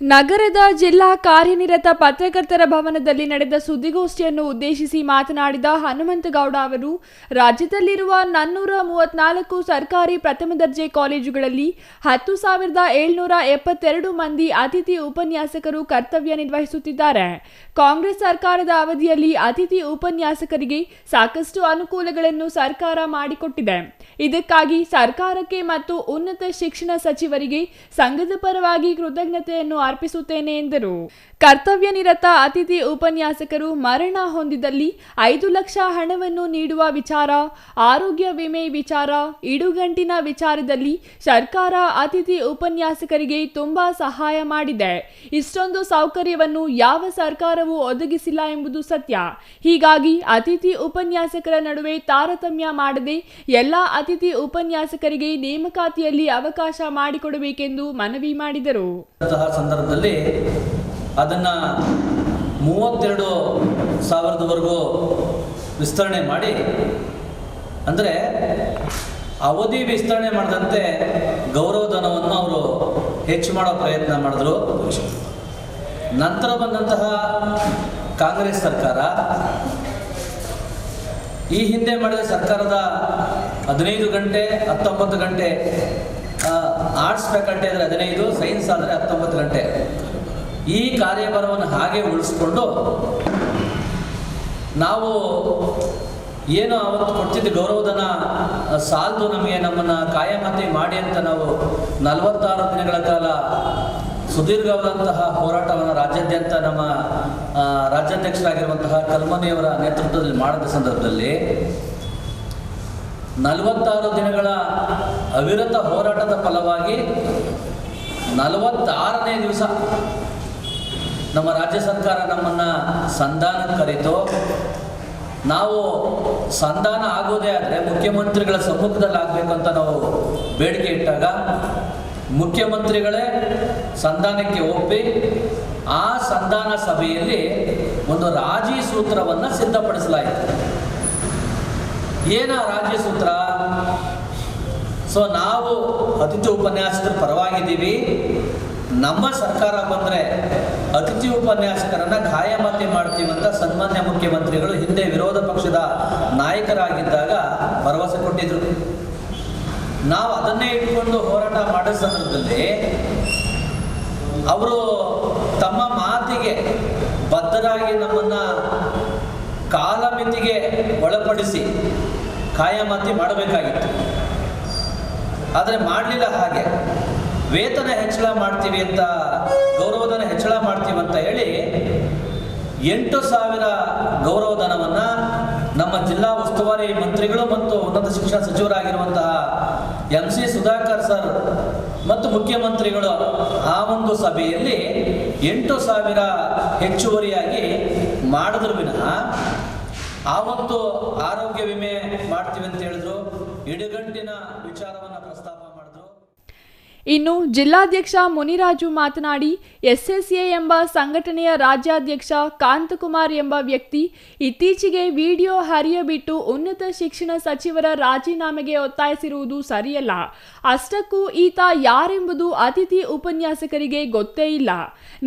ನಗರದ ಜಿಲ್ಲಾ ಕಾರ್ಯನಿರತ ಪತ್ರಕರ್ತರ ಭವನದಲ್ಲಿ ನಡೆದ ಸುದ್ದಿಗೋಷ್ಠಿಯನ್ನು ಉದ್ದೇಶಿಸಿ ಮಾತನಾಡಿದ ಹನುಮಂತಗೌಡ ಅವರು, ರಾಜ್ಯದಲ್ಲಿರುವ ನಾನ್ನೂರ ಮೂವತ್ನಾಲ್ಕು ಸರ್ಕಾರಿ ಪ್ರಥಮ ದರ್ಜೆ ಕಾಲೇಜುಗಳಲ್ಲಿ ಹತ್ತು ಸಾವಿರದ ಏಳ್ನೂರ ಎಪ್ಪತ್ತೆರಡು ಮಂದಿ ಅತಿಥಿ ಉಪನ್ಯಾಸಕರು ಕರ್ತವ್ಯ ನಿರ್ವಹಿಸುತ್ತಿದ್ದಾರೆ. ಕಾಂಗ್ರೆಸ್ ಸರ್ಕಾರದ ಅವಧಿಯಲ್ಲಿ ಅತಿಥಿ ಉಪನ್ಯಾಸಕರಿಗೆ ಸಾಕಷ್ಟು ಅನುಕೂಲಗಳನ್ನು ಸರ್ಕಾರ ಮಾಡಿಕೊಟ್ಟಿದೆ. ಇದಕ್ಕಾಗಿ ಸರ್ಕಾರಕ್ಕೆ ಮತ್ತು ಉನ್ನತ ಶಿಕ್ಷಣ ಸಚಿವರಿಗೆ ಸಂಘದ ಪರವಾಗಿ ಕೃತಜ್ಞತೆಯನ್ನು ಅರ್ಪಿಸುತ್ತೇನೆ ಎಂದರು. ಕರ್ತವ್ಯ ನಿರತ ಅತಿಥಿ ಉಪನ್ಯಾಸಕರು ಮರಣ ಹೊಂದಿದಲ್ಲಿ ಐದು ಲಕ್ಷ ಹಣವನ್ನು ನೀಡುವ ವಿಚಾರ, ಆರೋಗ್ಯ ವಿಮೆ ವಿಚಾರ, ಇಡುಗಂಟಿನ ವಿಚಾರದಲ್ಲಿ ಸರ್ಕಾರ ಅತಿಥಿ ಉಪನ್ಯಾಸಕರಿಗೆ ತುಂಬಾ ಸಹಾಯ ಮಾಡಿದೆ. ಇಷ್ಟೊಂದು ಸೌಕರ್ಯವನ್ನು ಯಾವ ಸರ್ಕಾರವೂ ಒದಗಿಸಿಲ್ಲ ಎಂಬುದು ಸತ್ಯ. ಹೀಗಾಗಿ ಅತಿಥಿ ಉಪನ್ಯಾಸಕರ ನಡುವೆ ತಾರತಮ್ಯ ಮಾಡದೆ ಎಲ್ಲ ಅತಿಥಿ ಉಪನ್ಯಾಸಕರಿಗೆ ನೇಮಕಾತಿಯಲ್ಲಿ ಅವಕಾಶ ಮಾಡಿಕೊಡಬೇಕೆಂದು ಮನವಿ ಮಾಡಿದರು. ಸಂದರ್ಭದಲ್ಲಿ ಅದನ್ನ ಮೂವತ್ತೆರಡು ಸಾವಿರದವರೆಗೂ ವಿಸ್ತರಣೆ ಮಾಡಿ, ಅಂದರೆ ಅವಧಿ ವಿಸ್ತರಣೆ ಮಾಡಿದಂತೆ ಗೌರವಧನವನ್ನು ಅವರು ಹೆಚ್ಚು ಮಾಡೋ ಪ್ರಯತ್ನ ಮಾಡಿದ್ರು. ನಂತರ ಬಂದಂತಹ ಕಾಂಗ್ರೆಸ್ ಸರ್ಕಾರ, ಈ ಹಿಂದೆ ಮಾಡಿದ ಸರ್ಕಾರದ ಹದಿನೈದು ಗಂಟೆ, ಹತ್ತೊಂಬತ್ತು ಗಂಟೆ. ಆರ್ಟ್ಸ್ ಫ್ಯಾಕಲ್ಟಿ ಆದರೆ ಹದಿನೈದು ಸೈನ್ಸ್ ಆದರೆ ಹತ್ತೊಂಬತ್ತು ಗಂಟೆ. ಈ ಕಾರ್ಯಭಾರವನ್ನು ಹಾಗೆ ಉಳಿಸ್ಕೊಂಡು ನಾವು ಏನು ಅವತ್ತು ಕೊಡ್ತಿದ್ದ ಗೌರವಧನ ಸಾಲದು ನಮಗೆ ನಮ್ಮನ್ನು ಕಾಯಮತಿ ಮಾಡಿ ಅಂತ ನಾವು ನಲವತ್ತಾರು ದಿನಗಳ ಕಾಲ ಸುದೀರ್ಘವಾದಂತಹ ಹೋರಾಟವನ್ನು ರಾಜ್ಯಾದ್ಯಂತ ನಮ್ಮ ರಾಜ್ಯಾಧ್ಯಕ್ಷರಾಗಿರುವಂತಹ ಕಲ್ಮನಿಯವರ ನೇತೃತ್ವದಲ್ಲಿ ಮಾಡಿದ ಸಂದರ್ಭದಲ್ಲಿ ನಲವತ್ತಾರು ದಿನಗಳ ಅವಿರತ ಹೋರಾಟದ ಫಲವಾಗಿ ನಲವತ್ತಾರನೇ ದಿವಸ ನಮ್ಮ ರಾಜ್ಯ ಸರ್ಕಾರ ನಮ್ಮನ್ನು ಸಂಧಾನ ಕರೀತು. ನಾವು ಸಂಧಾನ ಆಗೋದೇ ಆದರೆ ಮುಖ್ಯಮಂತ್ರಿಗಳ ಸಮ್ಮುಖದಲ್ಲಿ ಆಗಬೇಕಂತ ನಾವು ಬೇಡಿಕೆ ಇಟ್ಟಾಗ ಮುಖ್ಯಮಂತ್ರಿಗಳೇ ಸಂಧಾನಕ್ಕೆ ಒಪ್ಪಿ ಆ ಸಂಧಾನ ಸಭೆಯಲ್ಲಿ ಒಂದು ರಾಜಿ ಸೂತ್ರವನ್ನು ಸಿದ್ಧಪಡಿಸಲಾಯಿತು. ಏನ ರಾಜ್ಯಸೂತ್ರ ಸೊ ನಾವು ಅತಿಥಿ ಉಪನ್ಯಾಸಕರ ಪರವಾಗಿದ್ದೀವಿ. ನಮ್ಮ ಸರ್ಕಾರ ಬಂದರೆ ಅತಿಥಿ ಉಪನ್ಯಾಸಕರನ್ನ ಖಾಯಮತಿ ಮಾಡ್ತೀವಿ ಅಂತ ಸನ್ಮಾನ್ಯ ಮುಖ್ಯಮಂತ್ರಿಗಳು ಹಿಂದೆ ವಿರೋಧ ಪಕ್ಷದ ನಾಯಕರಾಗಿದ್ದಾಗ ಭರವಸೆ ಕೊಟ್ಟಿದ್ರು. ನಾವು ಅದನ್ನೇ ಇಟ್ಕೊಂಡು ಹೋರಾಟ ಮಾಡೋ ಸಂದರ್ಭದಲ್ಲಿ ಅವರು ತಮ್ಮ ಮಾತಿಗೆ ಬದ್ಧರಾಗಿ ನಮ್ಮನ್ನ ಒಳಪಡಿಸಿ ಕಾಯಮಾತಿ ಮಾಡಬೇಕಾಗಿತ್ತು. ಆದರೆ ಮಾಡಲಿಲ್ಲ ಹಾಗೆ. ವೇತನ ಹೆಚ್ಚಳ ಮಾಡ್ತೀವಿ ಅಂತ, ಗೌರವಧನ ಹೆಚ್ಚಳ ಮಾಡ್ತೀವಿ ಅಂತ ಹೇಳಿ ಎಂಟು ಸಾವಿರ ಗೌರವಧನವನ್ನು ನಮ್ಮ ಜಿಲ್ಲಾ ಉಸ್ತುವಾರಿ ಮಂತ್ರಿಗಳು ಮತ್ತು ಉನ್ನತ ಶಿಕ್ಷಣ ಸಚಿವರಾಗಿರುವಂತಹ ಎಂ ಸಿ ಸುಧಾಕರ್ ಸರ್ ಮತ್ತು ಮುಖ್ಯಮಂತ್ರಿಗಳು ಆ ಒಂದು ಸಭೆಯಲ್ಲಿ ಎಂಟು ಸಾವಿರ ಹೆಚ್ಚುವರಿಯಾಗಿ ಮಾಡಿದ್ರು ವಿನಃ ಆವತ್ತು ಆರೋಗ್ಯ ವಿಮೆ ಮಾಡ್ತೀವಿ ಅಂತ ಹೇಳಿದ್ರು. ಇಡಗಂಟಿನ ವಿಚಾರವನ್ನು ಇನ್ನು ಜಿಲ್ಲಾಧ್ಯಕ್ಷ ಮುನಿರಾಜು ಮಾತನಾಡಿ, ಎಸ್ಎಸ್ಎ ಎಂಬ ಸಂಘಟನೆಯ ರಾಜ್ಯಾಧ್ಯಕ್ಷ ಕಾಂತಕುಮಾರ್ ಎಂಬ ವ್ಯಕ್ತಿ ಇತ್ತೀಚೆಗೆ ವಿಡಿಯೋ ಹರಿಯಬಿಟ್ಟು ಉನ್ನತ ಶಿಕ್ಷಣ ಸಚಿವರ ರಾಜೀನಾಮೆಗೆ ಒತ್ತಾಯಿಸಿರುವುದು ಸರಿಯಲ್ಲ. ಅಷ್ಟಕ್ಕೂ ಈತ ಯಾರೆಂಬುದು ಅತಿಥಿ ಉಪನ್ಯಾಸಕರಿಗೆ ಗೊತ್ತೇ ಇಲ್ಲ.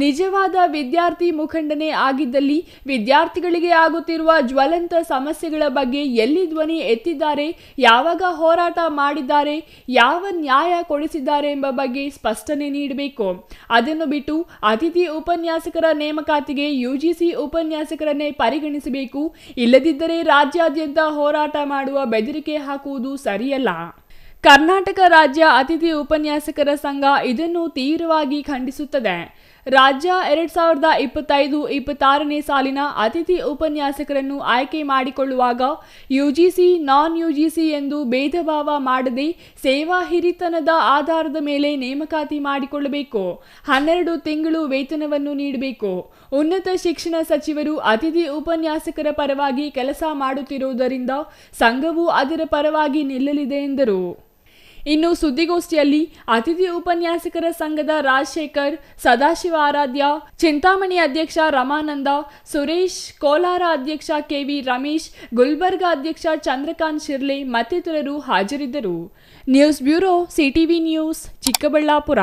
ನಿಜವಾದ ವಿದ್ಯಾರ್ಥಿ ಮುಖಂಡನೇ ಆಗಿದ್ದಲ್ಲಿ ವಿದ್ಯಾರ್ಥಿಗಳಿಗೆ ಆಗುತ್ತಿರುವ ಜ್ವಲಂತ ಸಮಸ್ಯೆಗಳ ಬಗ್ಗೆ ಎಲ್ಲಿ ಧ್ವನಿ ಎತ್ತಿದ್ದಾರೆ, ಯಾವಾಗ ಹೋರಾಟ ಮಾಡಿದ್ದಾರೆ, ಯಾವ ನ್ಯಾಯ ಕೊಡಿಸಿದ್ದಾರೆ ಎಂಬ ಬಗ್ಗೆ ಸ್ಪಷ್ಟನೆ ನೀಡಬೇಕು. ಅದನ್ನು ಬಿಟ್ಟು ಅತಿಥಿ ಉಪನ್ಯಾಸಕರ ನೇಮಕಾತಿಗೆ ಯುಜಿಸಿ ಉಪನ್ಯಾಸಕರನ್ನೇ ಪರಿಗಣಿಸಬೇಕು. ಇಲ್ಲದಿದ್ದರೆ ರಾಜ್ಯಾದ್ಯಂತ ಹೋರಾಟ ಮಾಡುವ ಬೆದರಿಕೆ ಹಾಕುವುದು ಸರಿಯಲ್ಲ. ಕರ್ನಾಟಕ ರಾಜ್ಯ ಅತಿಥಿ ಉಪನ್ಯಾಸಕರ ಸಂಘ ಇದನ್ನು ತೀವ್ರವಾಗಿ ಖಂಡಿಸುತ್ತದೆ. ರಾಜ್ಯ ಎರಡ್ ಸಾವಿರದ ಇಪ್ಪತ್ತೈದು, ಇಪ್ಪತ್ತಾರನೇ ಸಾಲಿನ ಅತಿಥಿ ಉಪನ್ಯಾಸಕರನ್ನು ಆಯ್ಕೆ ಮಾಡಿಕೊಳ್ಳುವಾಗ ಯುಜಿಸಿ ನಾನ್ ಯುಜಿಸಿ ಎಂದು ಭೇದ ಭಾವ ಮಾಡದೆ ಸೇವಾ ಹಿರಿತನದ ಆಧಾರದ ಮೇಲೆ ನೇಮಕಾತಿ ಮಾಡಿಕೊಳ್ಳಬೇಕು. ಹನ್ನೆರಡು ತಿಂಗಳು ವೇತನವನ್ನು ನೀಡಬೇಕು. ಉನ್ನತ ಶಿಕ್ಷಣ ಸಚಿವರು ಅತಿಥಿ ಉಪನ್ಯಾಸಕರ ಪರವಾಗಿ ಕೆಲಸ ಮಾಡುತ್ತಿರುವುದರಿಂದ ಸಂಘವು ಅದರ ಪರವಾಗಿ ನಿಲ್ಲಲಿದೆ ಎಂದರು. ಇನ್ನು ಸುದ್ದಿಗೋಷ್ಠಿಯಲ್ಲಿ ಅತಿಥಿ ಉಪನ್ಯಾಸಕರ ಸಂಘದ ರಾಜಶೇಖರ್, ಸದಾಶಿವ ಆರಾಧ್ಯ, ಚಿಂತಾಮಣಿ ಅಧ್ಯಕ್ಷ ರಮಾನಂದ, ಸುರೇಶ್, ಕೋಲಾರ ಅಧ್ಯಕ್ಷ ಕೆವಿ ರಮೇಶ್, ಗುಲ್ಬರ್ಗಾ ಅಧ್ಯಕ್ಷ ಚಂದ್ರಕಾಂತ್ ಶಿರ್ಲೆ ಮತ್ತಿತರರು ಹಾಜರಿದ್ದರು. News bureau CTV news Chikkaballapura.